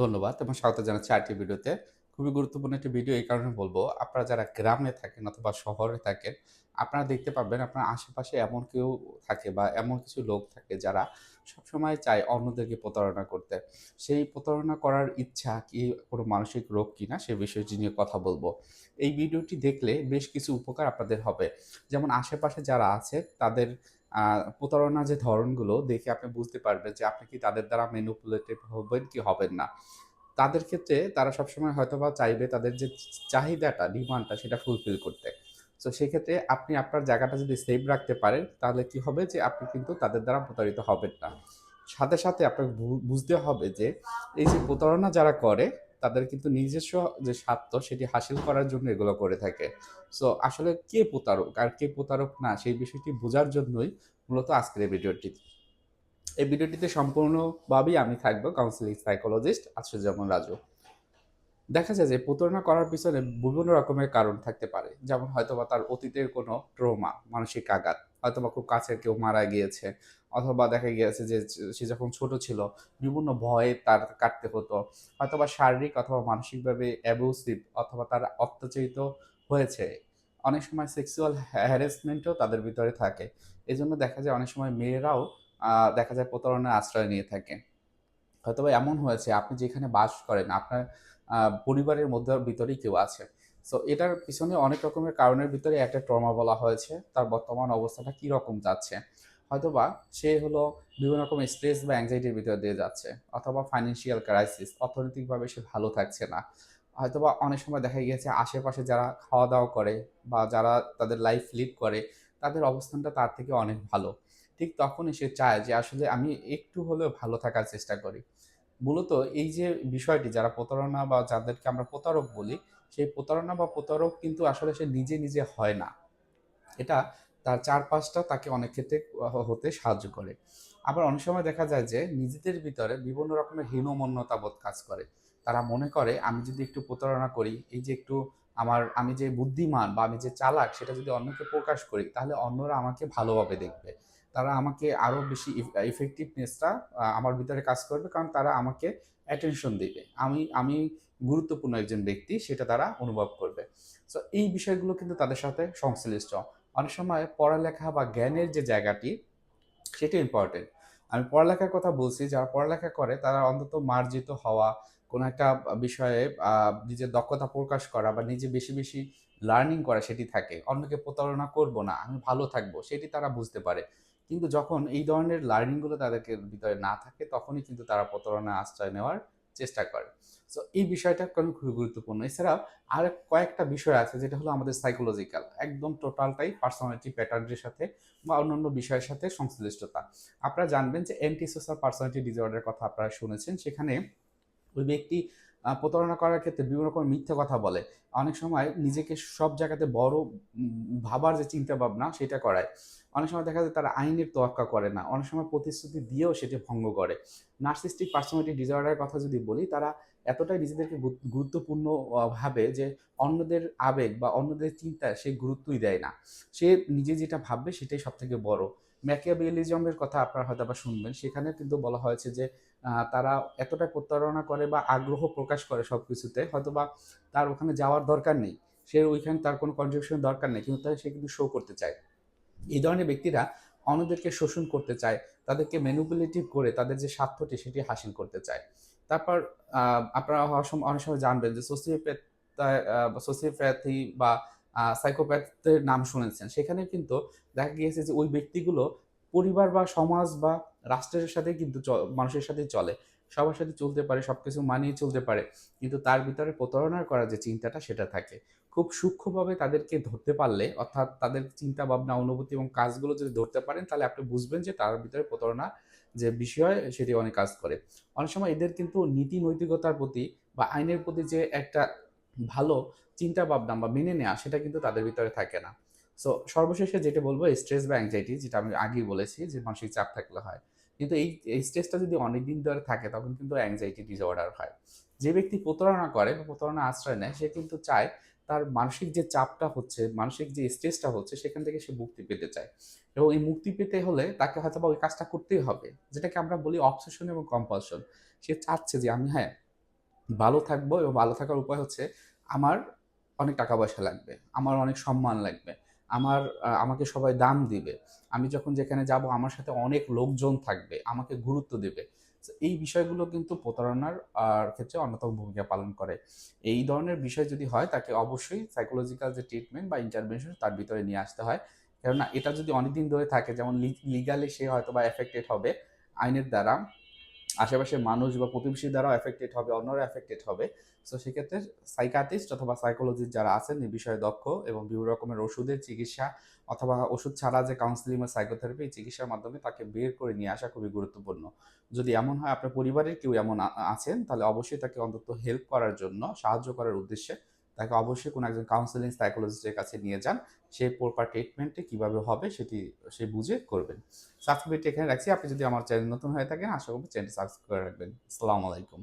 ধন্যবাদ এবং স্বাগত জানাচ্ছি আরটি ভিডিওতে। খুবই গুরুত্বপূর্ণ একটি ভিডিও এই কারণে বলব, আপনারা যারা গ্রামে থাকেন অথবা শহরে থাকেন, আপনারা দেখতে পাবেন আপনার আশেপাশে এমন কেউ থাকে বা এমন কিছু লোক থাকে যারা সবসময় চায় অন্যদেরকে প্রতারণা করতে। সেই প্রতারণা করার ইচ্ছা কি কোনো মানসিক রোগ কিনা সে বিষয়টি নিয়ে কথা বলব। এই ভিডিওটি দেখলে বেশ কিছু উপকার আপনাদের হবে। যেমন আশেপাশে যারা আছে তাদের আ প্রতারণার যে ধরনগুলো দেখে আপনি বুঝতে পারবেন যে আপনি কি তাদের দ্বারা ম্যানিপুলেটেড হবেন কি হবেন না। তাদের ক্ষেত্রে তারা সবসময় হয়তো বা চাইবে তাদের যে চাহিদাটা, ডিমান্ডটা সেটা ফুলফিল করতে। সো সেক্ষেত্রে আপনি আপনার জায়গাটা যদি সেভ রাখতে পারেন, তাহলে কি হবে যে আপনি কিন্তু তাদের দ্বারা প্রতারিত হবেন না। সাথে, সাথে আপনাকে বুঝতে হবে যে এই যে প্রতারণা যারা করে তাদের কিন্তু নিজস্ব যে স্বার্থ সেটি হাসিল করার জন্য এগুলো করে থাকে। সো আসলে কে প্রতারক আর কে প্রতারক না সেই বিষয়টি বোঝার জন্যই মূলত আজকের ভিডিওটি। এই ভিডিওটিতে সম্পূর্ণভাবেই আমি থাকব কাউন্সিলিং সাইকোলজিস্ট আশ্রয়জামান রাজু। দেখা যায় যে প্রতারণা করার পিছনে বিভিন্ন রকমের কারণ থাকতে পারে। যেমন হয়তোবা তার অতীতের কোনো ট্রমা, মানসিক আঘাত, হয়তোবা খুব কাছের কেউ মারা গিয়েছে অথবা দেখা গিয়েছে যে সে যখন ছোট ছিল বিভিন্ন ভয়ে তার কাটতে হতো। হয়তোবা শারীরিক অথবা মানসিকভাবে অ্যাবিউসিভ অথবা তার অত্যাচারিত হয়েছে। অনেক সময় সেক্সুয়াল হ্যারাসমেন্টও তাদের ভিতরে থাকে। এজন্য দেখা যায় অনেক সময় মেয়েরাও দেখা যায় প্রতারণার আশ্রয় নিয়ে থাকে। হয়তোবা এমন হয়েছে, আপনি যেখানে বাস করেন, আপনার পরিবারের মধ্যে ভিতরেই কেউ আছে। সো এটার পিছনে অনেক রকমের কারণের ভিতরে একটা ট্রমা বলা হয়েছে। তার বর্তমান অবস্থাটা কীরকম যাচ্ছে। হয়তোবা সে হলো বিভিন্ন রকম স্ট্রেস বা অ্যাংজাইটির ভিতরে দিয়ে যাচ্ছে, অথবা ফাইন্যান্সিয়াল ক্রাইসিস অর্থনৈতিকভাবে সে ভালো থাকছে না। হয়তোবা অনেক সময় দেখা গিয়েছে আশেপাশে যারা খাওয়া-দাওয়া করে বা যারা তাদের লাইফ লিড করে, তাদের অবস্থানটা তার থেকে অনেক ভালো। ঠিক তখনই সে চায় যে আসলে আমি একটু হলেও ভালো থাকার চেষ্টা করি। মূলত এই যে বিষয়টি যারা প্রতারণা বা যাদেরকে আমরা প্রতারক বলি, সেই প্রতারণা বা প্রতারক কিন্তু আসলে সে নিজে, নিজে হয় না। এটা তার চারপাশটা তাকে অনেক ক্ষেত্রে হতে সাহায্য করে। আবার অনেক সময় দেখা যায় যে নিজেদের ভিতরে বিভিন্ন রকমের হীনমন্যতাবোধ কাজ করে। তারা মনে করে আমি যদি একটু প্রতারণা করি, এই যে একটু আমার আমি যে বুদ্ধিমান বা আমি যে চালাক সেটা যদি অন্যকে প্রকাশ করি তাহলে অন্যরা আমাকে ভালোভাবে দেখবে। তারা আমাকে আরও বেশি ইফ ইফেক্টিভনেসটা আমার ভিতরে কাজ করবে কারণ তারা আমাকে অ্যাটেনশন দিবে। আমি আমি গুরুত্বপূর্ণ একজন ব্যক্তি সেটা তারা অনুভব করবে। সো এই বিষয়গুলো কিন্তু তাদের সাথে সংশ্লিষ্ট। অনেক সময় পড়ালেখা বা জ্ঞানের যে জায়গাটি সেটা ইম্পোর্টেন্ট। আমি পড়ালেখার কথা বলছি, যারা পড়ালেখা করে তারা অন্তত মার্জিত হওয়া, কোনো একটা বিষয়ে নিজের দক্ষতা প্রকাশ করা বা নিজে বেশি, বেশি লার্নিং করা সেটি থাকে। অন্যকে প্রতারণা করব না, আমি ভালো থাকব সেটি তারা বুঝতে পারে। কিন্তু যখন এই ধরনের লার্নিংগুলো তাদেরকে ভিতরে না থাকে, তখনই কিন্তু তারা প্রতারণার আশ্রয় নেওয়ার চেষ্টা করে। সো এই বিষয়টা কারণ খুবই গুরুত্বপূর্ণ। এছাড়াও আর কয়েকটা বিষয় আছে যেটা হলো আমাদের সাইকোলজিক্যাল একদম টোটালটাই পার্সোনালিটি প্যাটার্নের সাথে বা অন্যান্য বিষয়ের সাথে সংশ্লিষ্টতা। আপনারা জানবেন যে অ্যান্টি সোশ্যাল পার্সোনালিটি ডিসঅর্ডার এর কথা আপনারা শুনেছেন। সেখানে ওই ব্যক্তি প্রতারণা করার ক্ষেত্রে বিভিন্ন রকম মিথ্যা কথা বলে। অনেক সময় নিজেকে সব জায়গাতে বড় ভাবার যে চিন্তা ভাবনা সেটা করায়। অনেক সময় দেখা যায় তারা আইনের তোয়াক্কা করে না। অনেক সময় প্রতিশ্রুতি দিয়েও সেটি ভঙ্গ করে। নার্সিস্টিক পার্সোনালিটি ডিসঅর্ডার এর কথা যদি বলি, তারা এতটাই নিজেদেরকে গুরুত্বপূর্ণ ভাবে যে অন্যদের আবেগ বা অন্যদের চিন্তায় সে গুরুত্বই দেয় না। সে নিজে যেটা ভাববে সেটাই সব থেকে বড়। ম্যাকিয়াভেলিজম এর কথা আপনারা হয়তো আবার শুনবেন। সেখানে কিন্তু বলা হয়েছে যে তারা এতটা প্রতারণা করে বা আগ্রহ প্রকাশ করে সব কিছুতে হয়তো বা তার ওখানে যাওয়ার দরকার নেই। সে ওইখানে তার কোনো কন্ট্রিবিউশন দরকার নেই। কিন্তু তা সে কিন্তু শো করতে চায়। এই ধরনের ব্যক্তিরা অন্যদেরকে শোষণ করতে চায়। তাদেরকে ম্যানিপুলেটিভ করে তাদের যে স্বার্থটি সেটি হাসিল করতে চায়। তারপর আপনারা অনেক সময় জানবেন যে সোসিওপ্যাথ বা সাইকোপ্যাথের নাম শুনেছেন। সেখানে কিন্তু দেখা গিয়েছে যে ওই ব্যক্তিগুলো পরিবার বা সমাজ বা রাষ্ট্রের সাথে কিন্তু মানুষের সাথেই চলে। সবার সাথে চলতে পারে, সব কিছু মানিয়ে চলতে পারে। কিন্তু তার ভিতরে প্রতারণা করার যে চিন্তাটা সেটা থাকে। খুব সূক্ষ্মভাবে তাদেরকে ধরতে পারলে অর্থাৎ তাদের চিন্তা ভাবনা, অনুভূতি এবং কাজগুলো যদি ধরতে পারেন তাহলে আপনি বুঝবেন যে তার ভিতরে প্রতারণা যে বিষয় সেটি অনেক কাজ করে। অনেক সময় এদের কিন্তু নীতি নৈতিকতার প্রতি বা আইনের প্রতি যে একটা ভালো চিন্তা ভাবনা বা মেনে নেওয়া সেটা কিন্তু তাদের ভিতরে থাকে না। সো সর্বশেষে যেটা বলব স্ট্রেস বা অ্যাংজাইটি যেটা আমি আগেই বলেছি যে মানসিক চাপ থাকলে হয়। কিন্তু এই এই স্ট্রেসটা যদি অনেকদিন ধরে থাকে তখন কিন্তু অ্যাংজাইটি ডিসঅর্ডার হয়। যে ব্যক্তি প্রতারণা করে বা প্রতারণা আশ্রয় নেয় সে কিন্তু চায় তার মানসিক যে চাপটা হচ্ছে, মানসিক যে স্ট্রেসটা হচ্ছে সেখান থেকে সে মুক্তি পেতে চায়। এবং এই মুক্তি পেতে হলে তাকে হয়তো বা ওই কাজটা করতেই হবে। যেটাকে আমরা বলি অবসেশন এবং কম্পালশন। সে চাচ্ছে যে আমি হ্যাঁ, ভালো থাকব এবং ভালো থাকার উপায় হচ্ছে আমার অনেক টাকা পয়সা লাগবে আমার অনেক সম্মান লাগবে আমার আমাকে সবাই দাম দিবে। আমি যখন যেখানে যাব, আমার সাথে অনেক লোকজন থাকবে, আমাকে গুরুত্ব দেবে। এই বিষয়গুলো কিন্তু প্রতারণার ক্ষেত্রে অন্যতম ভূমিকা পালন করে। এই ধরনের বিষয় যদি হয়, তাকে অবশ্যই সাইকোলজিক্যাল যে ট্রিটমেন্ট বা ইন্টারভেনশন তার ভিতরে নিয়ে আসতে হয়। কেননা, এটা যদি অনেকদিন ধরে থাকে, যেমন লিগালি সে হয়তো বা এফেক্টেড হবে, আইনের দ্বারা আশেপাশের মানুষ বা প্রতিবেশী দ্বারাও এফেক্টেড হবে অন্যরা এফেক্টেড হবে। সো সেক্ষেত্রে সাইকাটিস্ট অথবা সাইকোলজিস্ট যারা আছেন, এই বিষয়ে দক্ষ এবং বিভিন্ন রকমের ওষুধের চিকিৎসা অথবা ওষুধ ছাড়া যে কাউন্সিলিং বা সাইকোথেরাপি চিকিৎসার মাধ্যমে তাকে বের করে নিয়ে আসা খুবই গুরুত্বপূর্ণ। যদি এমন হয় আপনার পরিবারের কেউ এমন আছেন, তাহলে অবশ্যই তাকে অন্তত হেল্প করার জন্য, সাহায্য করার উদ্দেশ্যে তাকে অবশ্যই কোনো একজন কাউন্সিলিং সাইকোলজিস্টের কাছে নিয়ে যান। সেই প্রপার ট্রিটমেন্টে কীভাবে হবে সেটি সে বুঝে করবেন। সাবস্ক্রাইবটি এখানে রাখছি। আপনি যদি আমার চ্যানেল নতুন হয়ে থাকেন, আশা করব চ্যানেল সাবস্ক্রাইব করে রাখবেন। আসসালামু আলাইকুম।